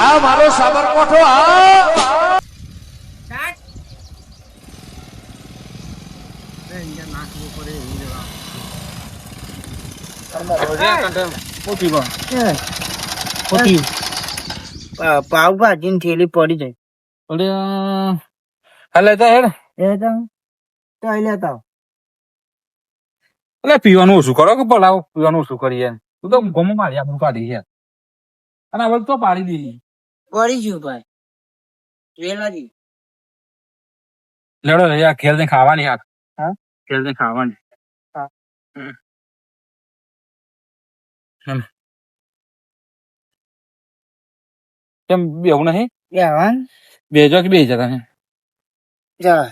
આ મારો સાબરકોઠો આ પાવભાજી ની થેલી પડી જાય. એટલે તો હેડ. એ તો તો લેતા આવો. એટલે પીવાનું ઓછું કરો કે પલાવ? પીવાનું ઓછું કરીએ. તું તો ગમો મારી આપણું કાઢી છે. અને હવે તો પાડી દીધી. પડી ગયું ભાઈ વેલાજી લેડો યાર ખેલ ને ખાવાની હાથ હા? ખેલ ને ખાવાની હા. હમ. હમ. કેમ બેવું નહીં બેવાન બે જો કે બે જતા ને જા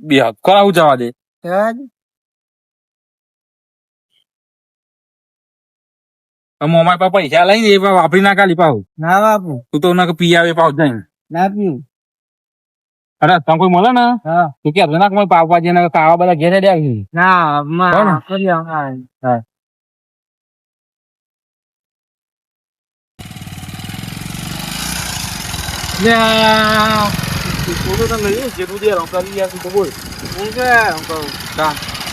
બે કરાવું જવા દે જા મોમાઈ પા પૈસા લઈને એ વાપરી ના કાલી પાવ ના બાપુ તું તો ના પી આવે પાવ જઈને. ના પીવું. અરે તમે કોઈ મળે ને? તો કે ના કોઈ ને કાવા બધા ઘેરે દે ના માં કરી. હું. કે હું કહું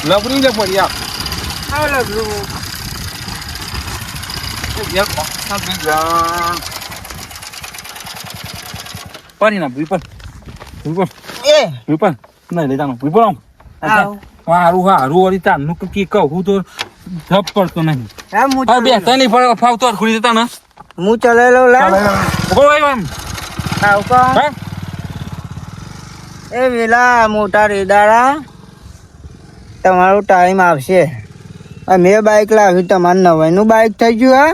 લબડી લે પડી આપ. આવ પડી ના ભૂઈ પર એ ભૂપણ નહીં લઈ જાનું ભૂપણ આમ હારું હારું વળી તારનું કે કી કહું તો ધપ પડતો નહીં હા બે તને ફાવ- ફાવતો ખુલી દેતા ને હું ચલાવેલો લા ઓ ભાઈ એમ આવ કોણ એ વેલા મોટા રેદાડા તમારો ટાઈમ આવશે મેં બાઇક લાવ્યું તમારે નવાઈનું બાઇક થઈ ગયું હા?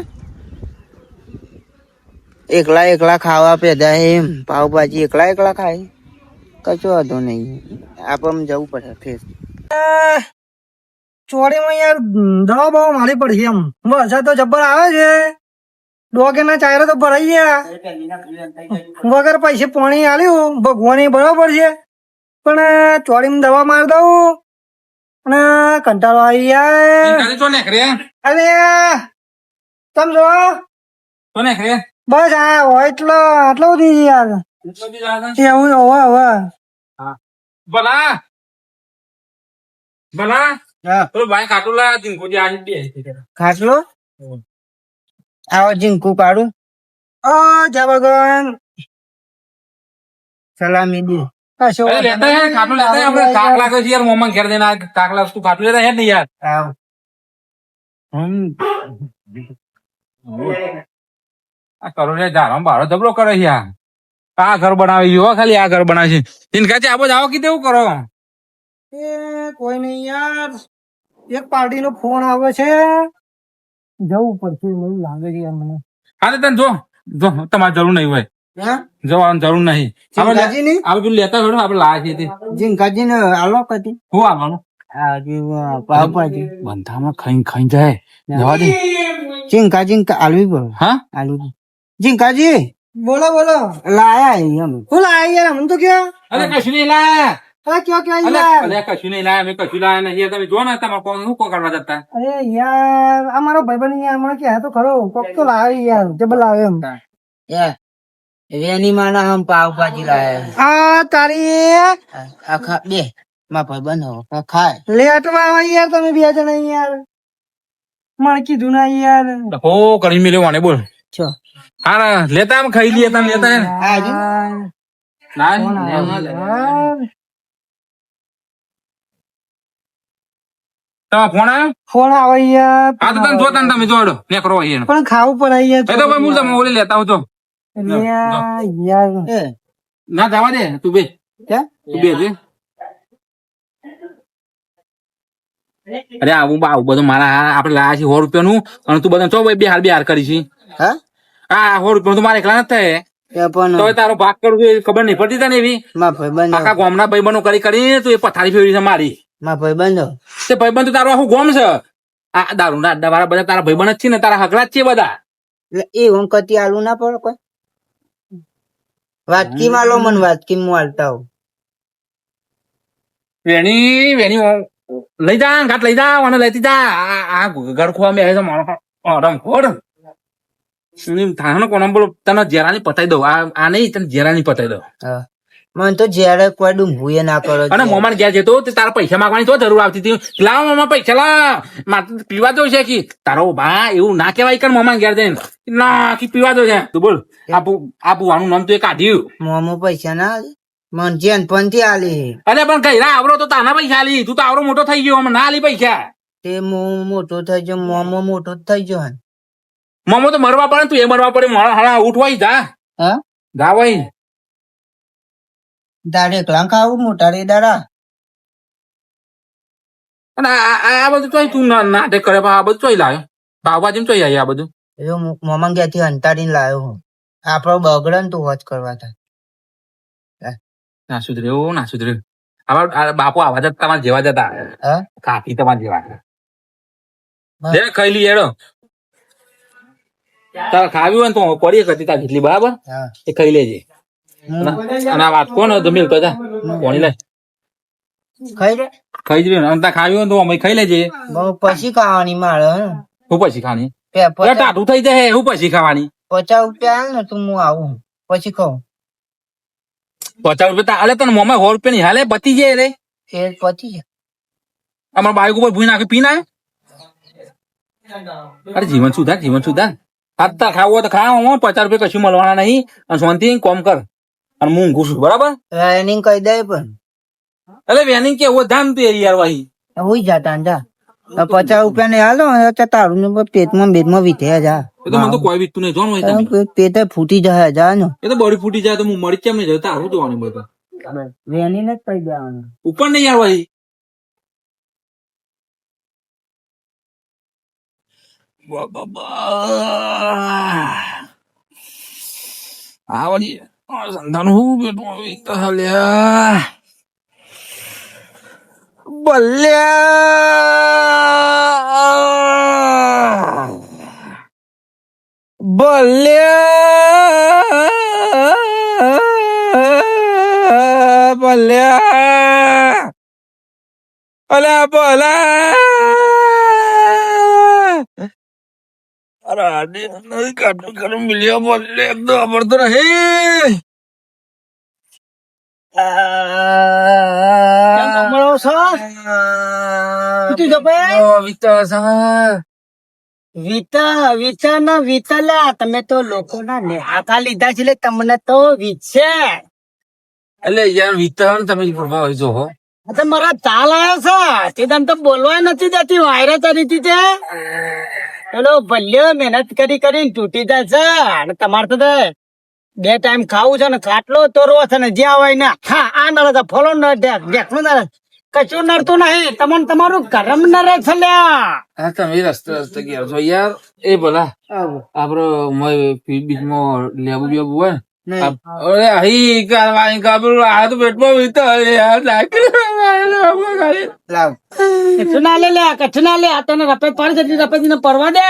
એકલા એકલા ખાવા પેદા એમ પાવભાજી એકલા એકલા ખાય. કશો વાંધો નહીં. આપણને જવું પડે ફેર. ચોરીમાં યાર દવા બવા મારી પડી એમ. વરસાદ તો જબ્બર આવે છે. ડોગે ના ચાયરો તો ભરાઈ ગયા. વગર પૈસે પાણી આલ્યું ભગવાન બરાબર છે. પણ ચોરીમાં દવા મારી દઉં. અને કંટાળો આવી યાર અરે તમે જો. તો નેકરે બસ આ હોય એટલો આટલો બધી યાર. એવું હોવે હવે ભલા. ભલા. ભાઈ ખાટું લા દિન કોઈ આજે બે ખાટલો? આવો જીંકુ કાઢું. ઓ જય ભગવાન સલામી દે. અરે લેતા આપણે કાક લાગે છે યાર મોમાં ઘેર દેના કાક લાગે તું લેતા હે ને યાર. આવ. આ કરોડે ધારામ બારો જબરો કરે છે યાર આ ઘર બનાવી જો ખાલી આ ઘર બનાવે છે. છે આબો જાવ કીધે એવું કરો. એ કોઈ નહીં યાર. એક પાર્ટી નો ફોન આવે છે. જવું પડશે એવું લાગે છે યાર મને. હા તો તને જો જો તમારે જરૂર નહીં હોય. જવાનું જરૂર નહીં. આપણે પેલું લેતા હોય આપડે આપણે લાવે છે જીંકાજી ને આલો કદી? હું આવવાનું બંધામાં ખાઈ ખાઈ જાય. જવા દે. ચિંકા ચિંકા આલવી પડે. હા? આલવી જીંકાજી? બોલો બોલો. લાયા અમે. હું લાયા યાર મને તો ક્યાં. અરે કશું નહીં લાયા. અરે કયો ક્યાં અલે યાર અલે કશું નહીં લાયા મેં કશું લાયા નહીં. યાર. તમે જો ને તમે કોણ શું કો કરવા જતા? અરે યાર આ મારો ભાઈબંધ યાર મને કે તો ખરો કોક તો લાવે યાર જબર લાવે એમ. એ વેની માના હમ પાવભાજી લાયા. આ તારી આખા બે માં ભાઈ હો ખાય. લેટવા આવે યાર તમે બે જણા યાર મને કીધું ના યાર. હો કરી મેલ્યો વાને બોલ. છો હા લેતા આમ ખાઈ લઈએ તમે લેતા હે ને. આ જો. ના ફોન આવ્યો ફોન આવે યાર. હા તો તમે જોતા તમે જોડો. નેકરો હોય પણ ખાવું પડે યાર તો ભાઈ હું તમે ઓલી લેતા આવજો. યાર ના જવા દે તું બે? તું બે દે અરે આવું બધું મારા આપડે આપણે લાયા છે સો રૂપિયાનું. અને તું બધા ચો બે હાર બે હાર કરી છે. હા? આ સો રૂપિયા તો મારે એકલા નથી થાય તો તારો ભાગ કરું છું ખબર નહીં પડતી તને એવી? ભાઈ આખા ગામના ભાઈબંધો કરી કરી તું એ પથારી ફેરવી છે મારી. માં ભાઈ બંધો તે ભાઈબંધ તો તારું આખું ગોમ છે. આ દારૂ ના અડ્ડા વાળા બધા તારા ભાઈબંધ જ છે ને તારા હકડા જ છે બધા. એ હું કતી આલુ ના પડે કોઈ? માં લો મને માં વેણી વેણી લઈ જા ઘાટ લઈ જા અને લેતી જા. આ ઘર ખોવા બે મારો રમ ખોડ થાનો કોણ બોલો તને જેરાની પતાઈ દઉં. આ આ નહીં તને જેરાની પતાઈ દઉં. મન તો જ્યારે કોઈ ડુંગું એ ના કરો અને મોમાન ઘેર જતો તે તારા પૈસા માંગવાની તો જરૂર આવતી હતી. લાવ મોમા પૈસા લાવ. મારે પીવા દો છે કે. તારો બા એવું ના કહેવાય કર મોમાન ઘેર જઈને. ના કે પીવા દો છે. તું બોલ. આપુ આનું નામ તું એ કાઢ્યું. મોમો પૈસા ના મન જેન પંથી આલી. અરે પણ કઈરા આવરો તો તાના પૈસા આલી. તું તો આવરો મોટો થઈ ગયો ના આલી પૈસા. તે મોટો થઈ ગયો મોમો મોટો થઈ ગયો. મોમો તો મરવા પડે તું એ મરવા પડે મારા હાળા ઉઠવાય જા. હા? ગાવાય. દાડે તારે આવું મોટા રે દાડા. અને આ બધું તું ના નાટક કરે આ બધું ચોય લાવે પાવભાજી ચોય આવી આ બધું. એ મોમા ગયા થી અંતાડીને લાવ્યો હું. આપડો બગડે ને તું વોચ કરવા થાય ના સુધરે ઓ ના સુધરે. આવા બાપુ આવા જતા તમારે જેવા જતા કાપી તમારા જેવા દે લે ખાઈ લઈએ હેડો. તારે ખાવી હોય ને તો પડી કરતી તાર જેટલી બરાબર? એ ખાઈ લેજે. અને આ વાત કોણ તો કદા જા લે. ખાઈ લે. ખાઈ જ રહ્યો અને તાર ખાવી હોય તો અમે ખાઈ લેજે. પછી ખાવાની મારે હું? પછી ખાવાની? પચાસ થઈ જાય હું પછી ખાવાની? પચાસ રૂપિયા આલ ને તું હું આવું પછી ખાઉં. પચાસ રૂપિયા તા- અલે તને મોમાં સો રૂપિયા ની હાલે પતી જાય રે. એ પતી જાય. અમારા બાઈક ઉપર ભૂઈ નાખી પી ના અરે જીવન સુધાર જીવન સુધાર. આ ખાવો તો ખા ખાવા પચાસ રૂપિયા કશું મળવાના નહીં. અને શાંતિ કોમ કર. અને હું ઊંઘું છું બરાબર? વેનિંગ કહી દે પણ. એટલે વેનિંગ કે ધામ તું યાર વાહી. હોઈ જા જા. પચાસ રૂપિયા ને હાલો તારું ને પેટમાં બેટમાં વીતે જા. એ તો મને તો કોઈ બીતું નહીં જોવાનું હોય પેટે ફૂટી જાય જા ને. એ તો બળી ફૂટી જાય તો હું મરી કેમ નહીં જતા તારું જોવાનું બધું વેની ને જ કહી દેવાનું. ઉપર નહીં યાર આ વળી સંધાન હું વીકતા હાલ્યા બલ્યા બલ્યા બલ્યા અલ્યા વિતા વિતા ના વિતલા. તમે તો લોકો ના નેહાતા લીધા છે તમને તો વિશે એટલે યાર વિતરણ તમે પ્રભાવ જો હો મારા ચાલ આવ્યો છે. તે તમ તો બોલવા નથી દેતી વાયરસ તરીતી છે પેલો ભલ્યો મહેનત કરી કરીને તૂટી જશે છે. અને તમારે તો બે ટાઈમ ખાવું છે ને ખાટલો તોરવો છે ને જ્યાં હોય ને હા આ નડે તો ફોલો ઢેકનું નડે કશું નડતું નહીં. તમને તમારું કરમ નડે છે લ્યા. હા તમે રસ્તે રસ્તે ગયા છો યાર. એ ભલા આપડે મોય બીચમાં લેબુ બેબુ હોય અરે અહીં કારવાની કાબુ આ તો પેટમાં વીતા કચ્છું ના લે લે કચ્છું ના લે આ તને રપેટ પાડી જતી રપેટ ને પરવા દે.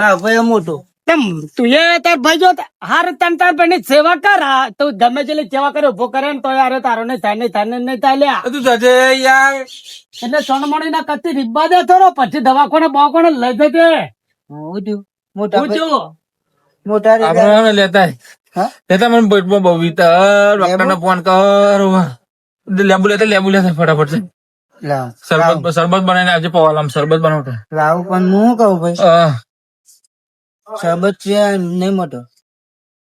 હા ભાઈ. મોટો. તેમ તું એ તાર ભાઈ જો હાર તન તાર બેની સેવા કર હા. તો ગમે તે સેવા કરે ઊભો કરે ને તો યાર તારો નહીં થાય નહીં થાય નહીં થાય લ્યા તું જજે યાર. એટલે સોનમણી ના કત્તી રીબા દે થોડો પછી દવાખાને બવાખાને લઈ જજે. મોટા મોટા આપડે લેતા? લેતા મને પેટમાં બહુ વીતા ડોક્ટર ને ફોન કર લેબુ લેતા લેબુ લેતા ફટાફટ શરબત શરબત બનાવીને આજે પવાલામ શરબત બનાવતા. લાવ પણ હું કહું ભાઈ? આહ, શરબત છે નહીં મોટો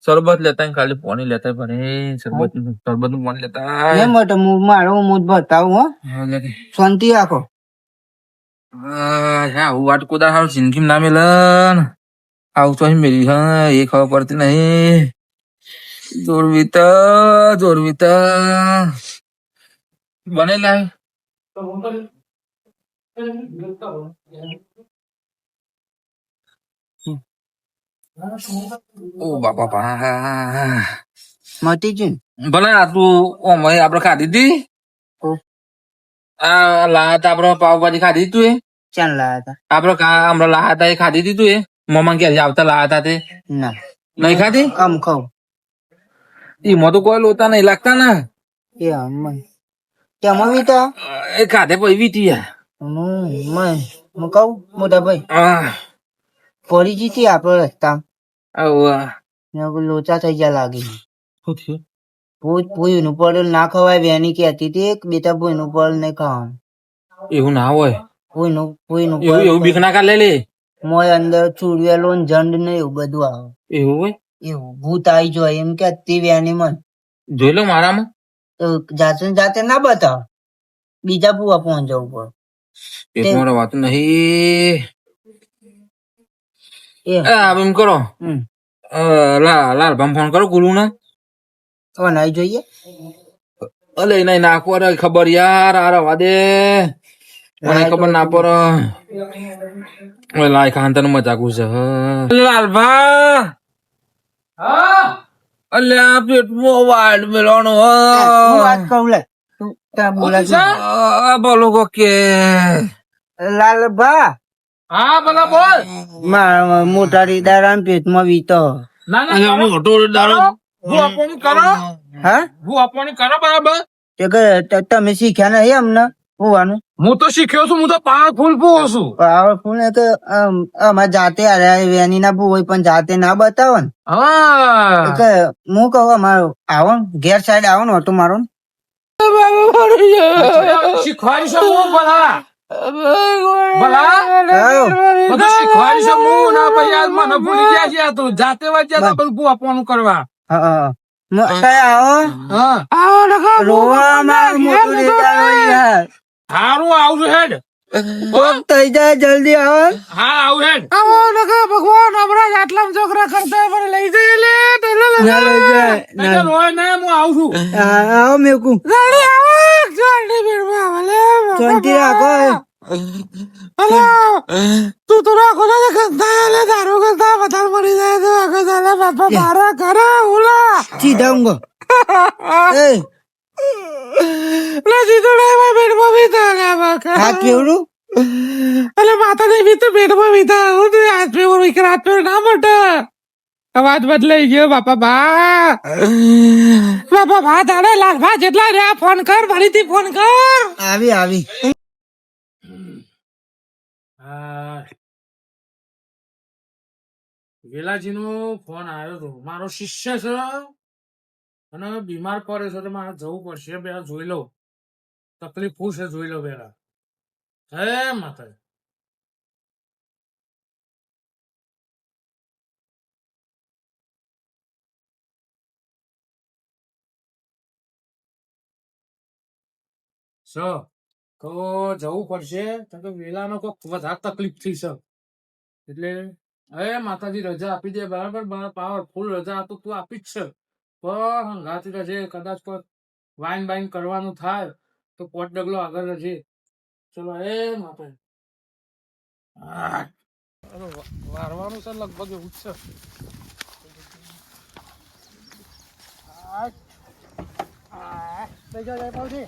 શરબત લેતા ખાલી પાણી લેતા પણ શરબત શરબતનું પાણી લેતા નહીં મોટો હું મારો બતાવું હો. શાંતિ રાખો. હા, હું વાટ કુદા જિંદગી ના. મિલન આવું તો અહીં મેરી હા એ ખબર પડતી નહીં. જોરવીતા જોરવીતા. બને લાય ઓ બાપા બા મટી જ ભલે આ તું ઓમ આપડે ખાધી હતી. આ લાયા તા આપડે પાવભાજી ખાધી હતી તું એ? ચાલ લાયા હતા આપડે હમણાં લાયા તા એ ખાધી હતી તું એ? મોમાં ક્યારે આવતા લાયા હતા તે? ના. નહીં ખાતી આમ ખાવ એમાં તો કોઈ લોતા નહીં લાગતા ને? એ આમ મન. કેમાં વીતા એ ખાધે પછી વીતી યાર હું કહું મોટા ભાઈ. પડી જીતી આપણે રસ્તા. આવું લોચા થઈ ગયા લાગે. શું થયું? ભૂત ભૂયનું પડેલ ના ખવાય બેની કહેતી હતી કે બેટા ભૂયનું પડેલ નહીં ખાવાનું. એવું ના હોય. ભૂયનું ભૂયનું એવું બીક ના કા લે લે. મોય અંદર ચૂડવેલો ને જંડ ને એવું બધું આવે. એવું હોય? એવું ભૂત આવી જાય એમ કે તે વેની મન. જોઈ લો મારામાં. તો જાતે ને જાતે ના બતાવ. બીજા ભૂવા પહોંચવું પડે. પેટમાં રવાતું નહીં. એ. એ આ એમ કરો. લા લાલ ભામ ફોન કરો ગુરુ ને તો નહીં જોઈએ. અલે નહીં નાખવા ખબર યાર આ રવા દે. મને ખબર ના પર ઓય લાય ખાન તને મજાક છે લાલભા અલ્યા પેટમાં વાડ મેળવાનો હું વાત કહું લે તું ત્યાં બોલા બોલો કો કે લાલભા હા બોલા બોલ મારા મોટા રીદારામ પેટમાં વીતો ના ના મોટો દાડો હું આપવાનું કરો હા હું આપવાનું કરો બરાબર તે કે ત- તમે શીખ્યા નહીં અમને હોવાનું હું તો શીખ્યો છું હું તો પાવરફુલ પૂવો છું. પાવરફુલ ને તો અમ, અમારે જાતે વેની ના ભૂ હોય પણ જાતે ના બતાવો ને. હા. હું કહું અમારો આવો ઘેર સાઈડ આવો ને ઓટો મારો શીખવાડી શકું હું ભલા? ભલા. શીખવાડી ના ભાઈ મને ભૂલી ગયા છે જાતે વાંચ્યા તા બધું આપવાનું કરવા. હા, હા. આવો? રોવા મોટું હારું આવું હેડ. કોક થઈ જાય જલ્દી આવે. હા આવું હેડ. આવો નકા ભગવાન હમણાં આટલા છોકરા કરતા મને લઈ લે જાય. ના. રોય ને હું આવું છું. આવો મેકું. ગાડી આવો ગાડી બેડવા ભલે શાંતિ રાખો તું તો રાખો ને ગંદા લે દારૂ ગંદા વધારે મળી જાય તો આગળ ચાલે બાપા મારા ઘરે ઉલા. સીધા ઊંઘો. એ. લે સીધો લે ભાઈ બેડમાં વીતા લે બાકા હાથ પેવડું અલે માતા ને વીતું બેડમાં વીતા હું તો હાથ પે વિકર હાથ પે ના મોટા. અવાજ બદલાઈ ગયો બાપા બા. બાપા બા તારે લાલ જેટલા રહ્યા ફોન કર ફરીથી ફોન કર. આવી આવી. વેલાજી નો ફોન આવ્યો હતો મારો શિષ્ય છે. અને બીમાર પડે છે તો મારે જવું પડશે. પેલા જોઈ લઉં. તકલીફ શું છે જોઈ લો પેલા હે માતા સ, તો જવું પડશે. તો વેલાનો કોક વધારે તકલીફ થઈ છે. એટલે, અરે માતાજી, રજા આપી દે. બરાબર? મારા પાવરફુલ રજા તો તું આપી જ છે. પણ હંગાતી રહેજે કદાચ કોઈ વાઈન બાઇન કરવાનું થાય, તો પોટ ડગલો આગળ રહેજે ચલો, એ માપે વારવાનું છે, લગભગ એવું જ છે આહ. આહ. થઈ જા જયપાલજી.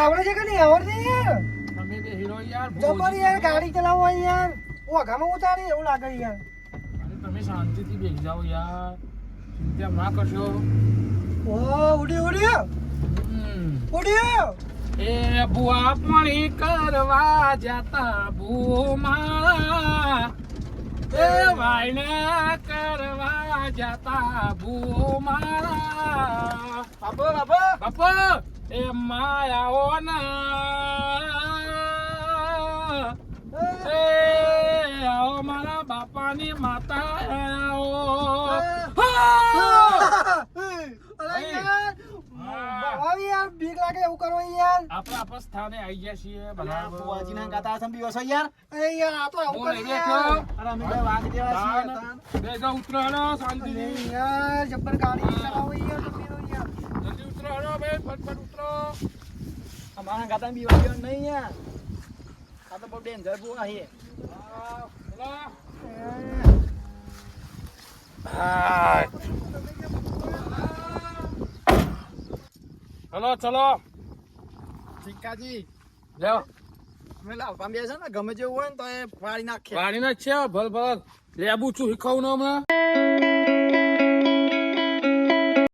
આવડે છે કે નહીં? આવડે યાર. તમે બે હીરો યાર જબર યાર. ગાડી ચલાવવા યાર. ઓઘામાં ઉતારી એવું લાગે યાર. તમે શાંતિથી બેસી જાઓ યાર. ચિંતા ના કરશો. ઓ ઉડી ઉડી ઉડ્યો. ઉડી એ બુઆ પાણી કરવા જતા ભૂમા એ વાયને કરવા જતા ભૂમા બાપો બાપો. બાપા. એ માયાઓના. એ આવો મારા બાપાની માતા યાર બીક લાગે એવું કરો યાર. આપણે આપણા સ્થાને આવી ગયા છીએ બરાબર. અરે યાર આ તો આવું બોલ, યાર બેઠો. અરે અમે કઈ વાગ દેવા છીએ ઉતરાણો શાંતિથી. યાર જબ્બર ગાડી ચલાવો યાર તમે તો યાર જલ્દી ઉતરાણો બે ફટફટ ઉતરો. અમારા ગાતા બીવા નહીં યાર. આ તો બહુ ડેન્જર બુઆ છે. ચલો ચલો. ચિક્કાજી લ્યો અમે લાવવા બે છે ને ગમે જેવું હોય ને તો એ ફાડી નાખીએ. વાળીને જ છે ભલ ભલ. લેબુ છું શીખવું ને હમણાં.